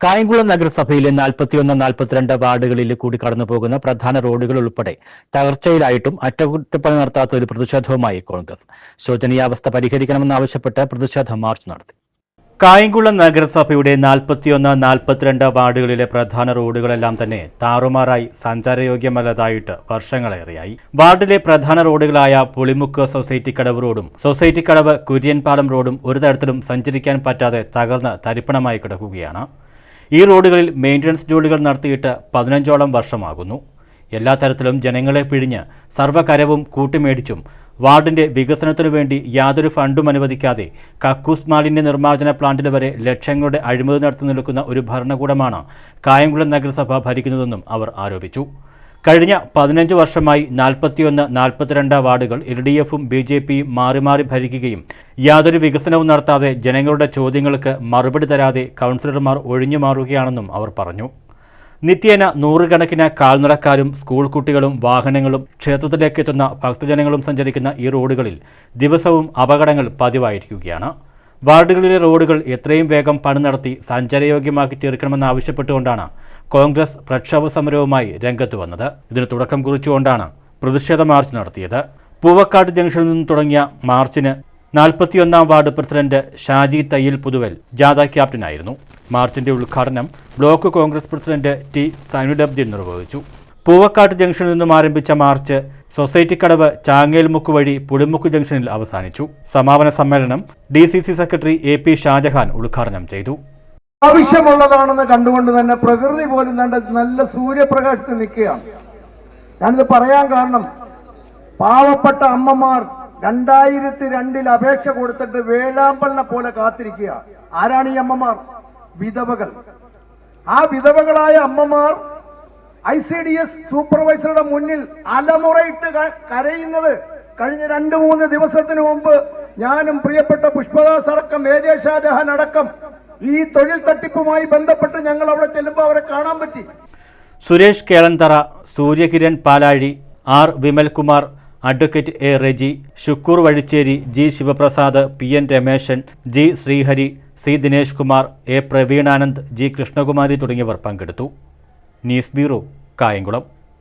കായംകുളം നഗരസഭയിലെ നാൽപ്പത്തിയൊന്ന് നാൽപ്പത്തിരണ്ട് വാർഡുകളിൽ കൂടി കടന്നു പോകുന്ന പ്രധാന റോഡുകൾ ഉൾപ്പെടെ തകർച്ചയിലായിട്ടും അറ്റകുറ്റപ്പണി നടത്താത്ത ഒരു പ്രതിഷേധവുമായി കോൺഗ്രസ്. ശോചനീയാവസ്ഥ പരിഹരിക്കണമെന്നാവശ്യപ്പെട്ട് പ്രതിഷേധ മാർച്ച് നടത്തി. കായംകുളം നഗരസഭയുടെ നാൽപ്പത്തിയൊന്ന് നാൽപ്പത്തിരണ്ട് വാർഡുകളിലെ പ്രധാന റോഡുകളെല്ലാം തന്നെ താറുമാറായി സഞ്ചാരയോഗ്യമല്ലതായിട്ട് വർഷങ്ങളേറെയായി. വാർഡിലെ പ്രധാന റോഡുകളായ പുളിമുക്ക് സൊസൈറ്റി കടവ് റോഡും സൊസൈറ്റി കടവ് കുര്യൻപാലം റോഡും ഒരു തരത്തിലും സഞ്ചരിക്കാൻ പറ്റാതെ തകർന്ന് തരിപ്പണമായി കിടക്കുകയാണ്. ഈ റോഡുകളിൽ മെയിന്റനൻസ് ജോലികൾ നടത്തിയിട്ട് പതിനഞ്ചോളം വർഷമാകുന്നു. എല്ലാ തരത്തിലും ജനങ്ങളെ പിഴിഞ്ഞ് സർവകരവും കൂട്ടിമേടിച്ചും വാർഡിന്റെ വികസനത്തിനു വേണ്ടി യാതൊരു ഫണ്ടും അനുവദിക്കാതെ കക്കൂസ് മാലിന്യ നിർമ്മാർജന പ്ലാന്റിൽ വരെ ലക്ഷങ്ങളുടെ അഴിമതി നടത്തി നിൽക്കുന്ന ഒരു ഭരണകൂടമാണ് കായംകുളം നഗരസഭ ഭരിക്കുന്നതെന്നും അവർ ആരോപിച്ചു. കഴിഞ്ഞ പതിനഞ്ച് വർഷമായി നാൽപ്പത്തിയൊന്ന് നാൽപ്പത്തിരണ്ട് വാർഡുകൾ എൽ ഡി എഫും ബി ജെ പിയും മാറി മാറി ഭരിക്കുകയും യാതൊരു വികസനവും നടത്താതെ ജനങ്ങളുടെ ചോദ്യങ്ങൾക്ക് മറുപടി തരാതെ കൗൺസിലർമാർ ഒഴിഞ്ഞു മാറുകയാണെന്നും അവർ പറഞ്ഞു. നിത്യേന നൂറുകണക്കിന് കാൽനടക്കാരും സ്കൂൾ കുട്ടികളും വാഹനങ്ങളും ക്ഷേത്രത്തിലേക്ക് എത്തുന്ന ഭക്തജനങ്ങളും സഞ്ചരിക്കുന്ന ഈ റോഡുകളിൽ ദിവസവും അപകടങ്ങൾ പതിവായിരിക്കുകയാണ്. വാർഡുകളിലെ റോഡുകൾ എത്രയും വേഗം പണി നടത്തി സഞ്ചാരയോഗ്യമാക്കി തീർക്കണമെന്നാവശ്യപ്പെട്ടുകൊണ്ടാണ് കോൺഗ്രസ് പ്രക്ഷോഭ സമരവുമായി രംഗത്ത് വന്നത്. ഇതിന് തുടക്കം കുറിച്ചുകൊണ്ടാണ് പ്രതിഷേധ മാർച്ച് നടത്തിയത്. പൂവക്കാട് ജംഗ്ഷനിൽ നിന്ന് തുടങ്ങിയ മാർച്ചിന് നാൽപ്പത്തിയൊന്നാം വാർഡ് പ്രസിഡന്റ് ഷാജി തയ്യൽ പുതുവൽ ജാഥ ക്യാപ്റ്റനായിരുന്നു. മാർച്ചിന്റെ ഉദ്ഘാടനം block Congress president T Sainudeen നിർവഹിച്ചു. പൂവക്കാട്ട് ജംഗ്ഷനിൽ നിന്നും ആരംഭിച്ച മാർച്ച് സൊസൈറ്റി കടവ് ചാങ്ങേൽമുക്ക് വഴി പുളിമുക്ക് ജംഗ്ഷനിൽ അവസാനിച്ചു. സമാപന സമ്മേളനം D C C secretary A P Shajahan ഉദ്ഘാടനം ചെയ്തു. ആവശ്യമുള്ളതാണെന്ന് കണ്ടുകൊണ്ട് തന്നെ പ്രകൃതി പോലും നല്ല സൂര്യപ്രകാശത്തിൽ നിൽക്കുകയാണ്. ഞാനിത് പറയാൻ കാരണം പാവപ്പെട്ട അമ്മമാർ രണ്ടായിരത്തി രണ്ടിൽ അപേക്ഷ കൊടുത്തിട്ട് വേഴാമ്പലിനെ പോലെ കാത്തിരിക്കുക. ആരാണ് ഈ അമ്മമാർ? വിധവകൾ. ആ വിധവകളായ അമ്മമാർ ഐ സി ഡി എസ് സൂപ്പർവൈസറുടെ മുന്നിൽ അലമുറയിട്ട് കരയുന്നത് കഴിഞ്ഞ രണ്ട് മൂന്ന് ദിവസത്തിന് മുമ്പ് ഞാനും പ്രിയപ്പെട്ട പുഷ്പദാസ് അടക്കം എ ഷാജഹാൻ അടക്കം ഈ തൊഴിൽ തട്ടിപ്പുമായി ബന്ധപ്പെട്ട് ഞങ്ങൾ അവിടെ ചെല്ലുമ്പോൾ അവരെ കാണാൻ പറ്റി. Suresh Kelanthara Suryakiran Palazhi R Vimalkumar advocate A Reji Shukkur Vazhicheri G Sivaprasad P N Rameshan G Sreehari C Dinesh Kumar A Praveenanand G Krishnakumari തുടങ്ങിയവർ പങ്കെടുത്തു. News bureau Kayamkulam